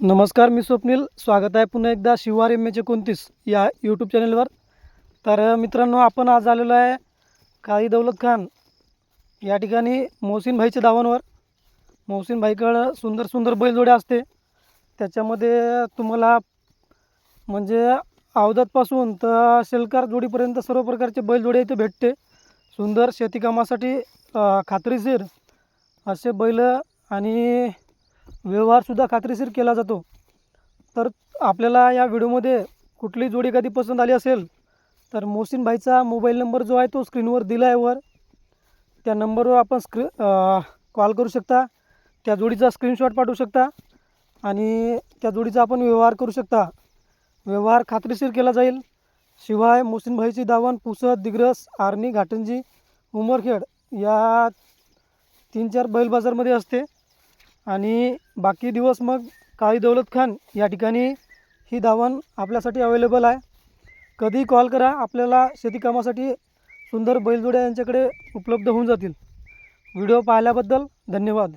नमस्कार मी स्वप्नील. स्वागत आहे पुन्हा एकदा शिवार एम एच एकोणतीस या यूट्यूब चॅनलवर तर मित्रांनो आपण आज आलेलो आहे काळी दौलत खान या ठिकाणी मोहसिन भाईच्या धावांवर. मोहसिन भाईकडं सुंदर सुंदर बैलजोड्या असते. त्याच्यामध्ये तुम्हाला म्हणजे अवधातपासून तर शेलकार जोडीपर्यंत सर्व प्रकारचे बैलजोडे इथे भेटते. सुंदर शेतीकामासाठी खात्रीशीर असे बैल आणि व्यवहारसुद्धा खात्रीशीर केला जातो. तर आपल्याला या व्हिडिओमध्ये कुठली जोडी कधी पसंत आली असेल तर मोहसिन भाईचा मोबाईल नंबर जो आहे तो स्क्रीनवर दिला आहे वर. त्या नंबरवर आपण स्क्री कॉल करू शकता. त्या जोडीचा स्क्रीनशॉट पाठवू शकता आणि त्या जोडीचा आपण व्यवहार करू शकता. व्यवहार खात्रीशीर केला जाईल. शिवाय मोहसिन भाईची दावण पुसद दिग्रस आर्णी घाटंजी उमरखेड या तीन चार बैल बाजारमध्ये असते. आणि बाकी दिवस मग काळी दौलत खान या ठिकाणी ही दावण आपल्यासाठी अवेलेबल आहे. कधी कॉल करा आपल्याला शेतीकामासाठी सुंदर बैलजोड्या यांच्याकडे उपलब्ध होऊन जातील. व्हिडिओ पाहिल्याबद्दल धन्यवाद.